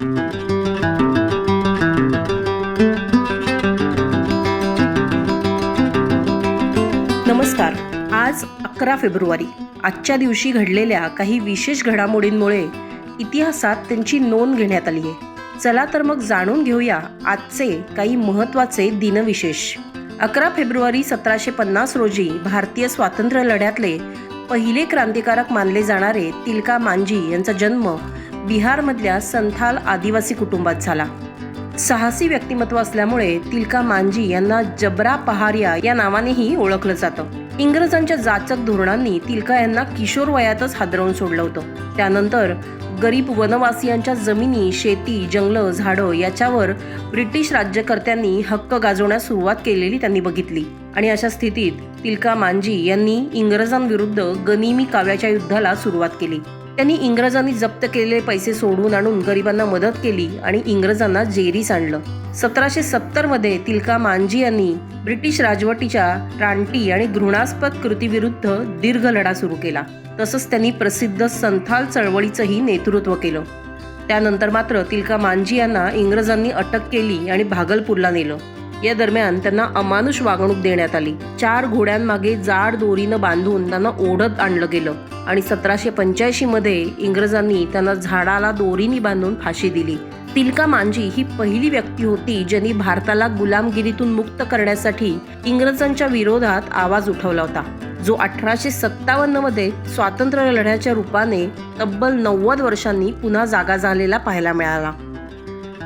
नमस्कार. आज अकरा फेब्रुवारी. आजच्या दिवशी घडलेल्या काही विशेष घडामोडींमुळे इतिहासात त्यांची नोंद घेण्यात आली आहे चला तर मग जाणून घेऊया आजचे काही महत्त्वाचे दिनविशेष. अकरा फेब्रुवारी सतराशे पन्नास रोजी भारतीय स्वातंत्र्य लढ्यातले पहिले क्रांतिकारक मानले जाणारे तिलका मांझी यांचा जन्म बिहारमधल्या संथाल आदिवासी कुटुंबात झाला. साहसी व्यक्तिमत्व असल्यामुळे तिलका मांझी यांना जबरा पहारिया या नावानेही ओळखलं जातं. इंग्रजांच्या जाचक धोरणांनी तिलका यांना किशोर वयातच हादरवून सोडलं होतं. त्यानंतर गरीब वनवासियांच्या जमिनी शेती जंगलं झाडं याच्यावर ब्रिटिश राज्यकर्त्यांनी हक्क गाजवण्यास सुरुवात केलेली त्यांनी बघितली. आणि अशा स्थितीत तिलका मांझी यांनी इंग्रजांविरुद्ध गनिमी काव्याच्या युद्धाला सुरुवात केली. त्यांनी इंग्रजांनी जप्त केलेले पैसे सोडून आणून गरिबांना मदत केली आणि इंग्रजांना जेरीस आणलं. सतराशे सत्तरमध्ये तिलका मांझी यांनी ब्रिटिश राजवटीच्या रानटी आणि घृणास्पद कृतीविरुद्ध दीर्घ लढा सुरू केला. तसंच त्यांनी प्रसिद्ध संथाल चळवळीचंही नेतृत्व केलं. त्यानंतर मात्र तिलका मांझी यांना इंग्रजांनी अटक केली आणि भागलपूरला नेलं. या दरम्यान त्यांना अमानुष वागणूक देण्यात आली. चार घोड्यांमागे जाड दोरीनं बांधून त्यांना ओढत आणलं गेलं आणि सतराशे पंच्याऐंशी मध्ये इंग्रजांनी त्यांना झाडाला दोरीनी बांधून फाशी दिली. तिलका मांझी ही पहिली व्यक्ती होती ज्यांनी भारताला गुलामगिरीतून मुक्त करण्यासाठी इंग्रजांच्या विरोधात आवाज उठवला होता. जो अठराशे सत्तावन्नमध्ये स्वातंत्र्य लढ्याच्या रूपाने तब्बल नव्वद वर्षांनी पुन्हा जागा झालेला पाहायला मिळाला.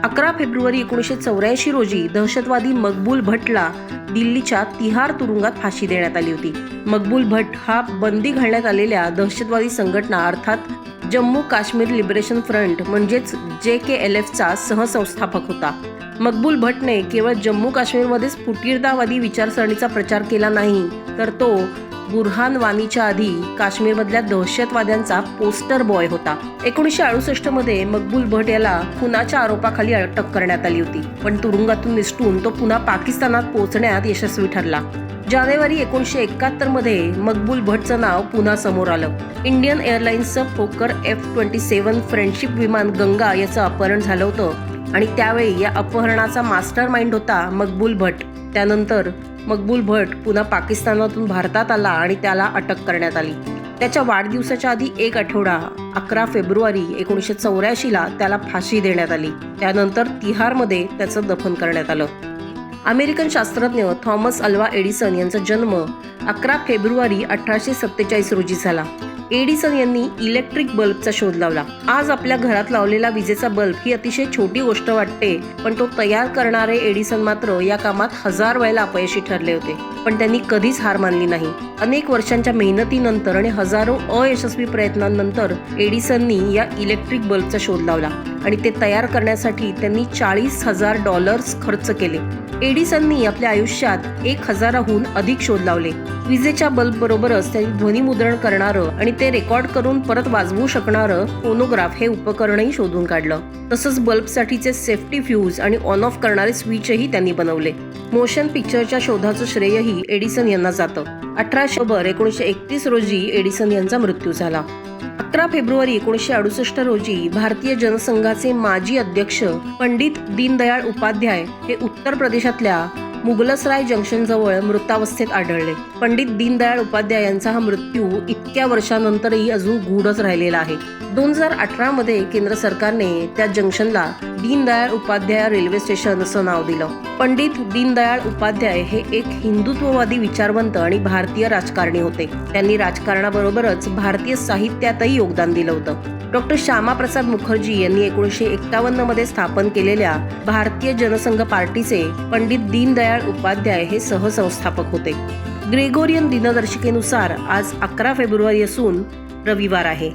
अकरा फेब्रुवारी एकोणीसशे चौऱ्याऐंशी रोजी दहशतवादी मकबूल भटला दिल्लीच्या तिहार तुरुंगात फाशी देण्यात आली होती. मकबूल भट्ट हा बंदी घालण्यात आलेल्या दहशतवादी संघटना अर्थात जम्मू काश्मीर लिबरेशन फ्रंट म्हणजेच जे के एल एफचा सहसंस्थापक होता. मकबूल भट्टने केवळ जम्मू काश्मीरमध्येच फुटीरतावादी विचारसरणीचा प्रचार केला नाही तर तो बुरहान वानीच्या आधी काश्मीरमधल्या दहशतवाद्यांचा पोस्टर बॉय होता. एकोणीसशे अडुसष्टमध्ये मकबूल भट याला खुनाच्या आरोपाखाली अटक करण्यात आली होती. पण तुरुंगातून निसटून तो पुन्हा पाकिस्तानात पोहोचण्यात यशस्वी ठरला. जानेवारी एकोणीसशे एकाहत्तरमध्ये मकबूल भटचं नाव पुन्हा समोर आलं. Indian एअरलाइन्सचं Fokker F twenty seven friendship विमान गंगा याचं अपहरण झालं होतं आणि त्यावेळी या अपहरणाचा मास्टर माइंड होता मकबूल भट. त्यानंतर मकबूल भट पुन्हा पाकिस्तानातून भारतात आला आणि त्याला अटक करण्यात आली. त्याच्या वाढदिवसाच्या आधी एक आठवडा अकरा फेब्रुवारी एकोणीसशे चौऱ्याऐंशीला त्याला फाशी देण्यात आली. त्यानंतर तिहारमध्ये त्याचं दफन करण्यात आलं. अमेरिकन शास्त्रज्ञ थॉमस अल्वा एडिसन यांचा जन्म अकरा फेब्रुवारी अठराशे सत्तेचाळीस रोजी झाला. एडिसन यांनी इलेक्ट्रिक बल्बचा शोध लावला. आज आपल्या घरात लावलेला विजेचा बल्ब ही अतिशय छोटी गोष्ट वाटते पण तो तयार करणारे एडिसन मात्र या कामात हजार वेळेला अपयशी ठरले होते. पण त्यांनी कधीच हार मानली नाही. अनेक वर्षांच्या मेहनतीनंतर आणि हजारो अयशस्वी प्रयत्नांनंतर एडिसननी या इलेक्ट्रिक बल्बचा शोध लावला आणि ते तयार करण्यासाठी त्यांनी चाळीस हजार डॉलर्स खर्च केले. एडिसननी आपल्या आयुष्यात एक हजाराहून अधिक शोध लावले. विजेच्या बल्ब बरोबरच त्यांनी ध्वनिमुद्रण करणारं आणि ते रेकॉर्ड करून परत वाजवू शकणारं फोनोग्राफ हे उपकरणही शोधून काढलं. तसंच बल्बसाठीचे सेफ्टी फ्यूज आणि ऑन ऑफ करणारे स्विचही त्यांनी बनवले. मोशन पिक्चरच्या शोधाचं श्रेयही एडिसन यांना जातं. अठराशे ऑक्टोबर एकोणीसशे एकतीस रोजी एडिसन यांचा मृत्यू झाला. अकरा फेब्रुवारी एकोणीसशे अडुसष्ट रोजी भारतीय जनसंघाचे माजी अध्यक्ष पंडित दीनदयाळ उपाध्याय हे उत्तर प्रदेशातल्या मुगलसराय जंक्शन जवळ मृतावस्थेत आढळले. पंडित दीनदयाळ उपाध्याय यांचा हा मृत्यू इतक्या वर्षानंतरही अजून गूढच राहिलेला आहे. दोन हजार अठरा मध्ये केंद्र सरकारने त्या जंक्शनला दीनदयाळ उपाध्याय रेल्वे स्टेशन असं नाव दिलं. पंडित दीनदयाळ उपाध्याय हे एक हिंदुत्ववादी विचारवंत आणि भारतीय राजकारणी होते. त्यांनी राजकारणाबरोबरच भारतीय साहित्यातही योगदान दिलं होतं. डॉक्टर श्यामाप्रसाद मुखर्जी यांनी एकोणीसशे एक्कावन्नमध्ये स्थापन केलेल्या भारतीय जनसंघ पार्टीचे पंडित दीनदयाळ उपाध्याय हे सहसंस्थापक होते. ग्रेगोरियन दिनदर्शिकेनुसार आज अकरा फेब्रुवारी असून रविवार आहे.